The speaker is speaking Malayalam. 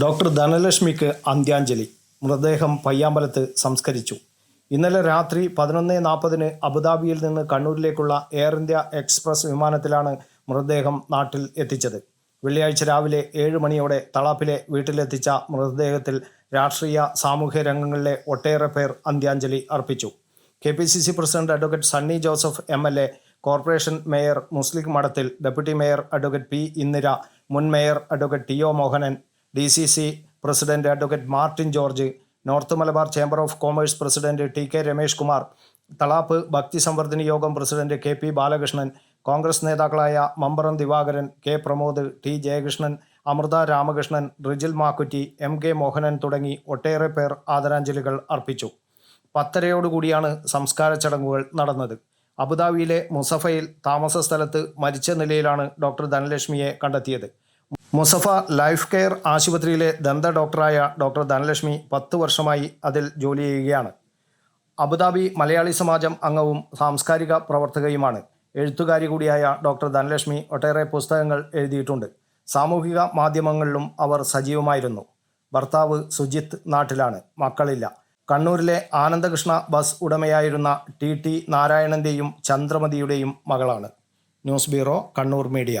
ഡോക്ടർ ധനലക്ഷ്മിക്ക് അന്ത്യാഞ്ജലി. മൃതദേഹം പയ്യാമ്പലത്ത് സംസ്കരിച്ചു. ഇന്നലെ രാത്രി പതിനൊന്ന് നാൽപ്പതിന് അബുദാബിയിൽ നിന്ന് കണ്ണൂരിലേക്കുള്ള എയർ ഇന്ത്യ എക്സ്പ്രസ് വിമാനത്തിലാണ് മൃതദേഹം നാട്ടിൽ എത്തിച്ചത്. വെള്ളിയാഴ്ച രാവിലെ ഏഴ് മണിയോടെ തളാപ്പിലെ വീട്ടിലെത്തിച്ച മൃതദേഹത്തിൽ രാഷ്ട്രീയ സാമൂഹ്യ രംഗങ്ങളിലെ ഒട്ടേറെ പേർ അന്ത്യാഞ്ജലി അർപ്പിച്ചു. K P C C president advocate Sunny Joseph M L A corporation mayor Muslih Madathil deputy mayor advocate P Indira മുൻ mayor advocate T O Mohanan D C C president advocate Martin George north Malabar chamber of commerce president T K Ramesh Kumar Thalap Bhakti Samvardhana Yogam president K P Balakrishnan Congress നേതാക്കളായ Mamparam Divakaran K Pramod T Jayakrishnan Amrita Ramakrishnan Rijil Makkutty M K Mohanan തുടങ്ങി ഒട്ടേറെ പേർ ആദരാഞ്ജലികൾ അർപ്പിച്ചു. പത്തരയോടുകൂടിയാണ് സംസ്കാര ചടങ്ങുകൾ നടന്നത്. അബുദാബിയിലെ മുസഫയിൽ താമസ സ്ഥലത്ത് മരിച്ച നിലയിലാണ് ഡോക്ടർ ധനലക്ഷ്മിയെ കണ്ടെത്തിയത്. മുസഫ ലൈഫ് കെയർ ആശുപത്രിയിലെ ദന്ത ഡോക്ടറായ ഡോക്ടർ ധനലക്ഷ്മി പത്ത് വർഷമായി അതിൽ ജോലി ചെയ്യുകയാണ്. അബുദാബി മലയാളി സമാജം അംഗവും സാംസ്കാരിക പ്രവർത്തകയുമാണ്. എഴുത്തുകാരി കൂടിയായ ഡോക്ടർ ധനലക്ഷ്മി ഒട്ടേറെ പുസ്തകങ്ങൾ എഴുതിയിട്ടുണ്ട്. സാമൂഹിക മാധ്യമങ്ങളിലും അവർ സജീവമായിരുന്നു. ഭർത്താവ് സുജിത്ത് നാട്ടിലാണ് മക്കളില്ല. കണ്ണൂരിലെ ആനന്ദകൃഷ്ണ ബസ് ഉടമയായിരുന്ന ടി ടി നാരായണന്റെയും ചന്ദ്രമതിയുടെയും മകളാണ്. News bureau Kannur media.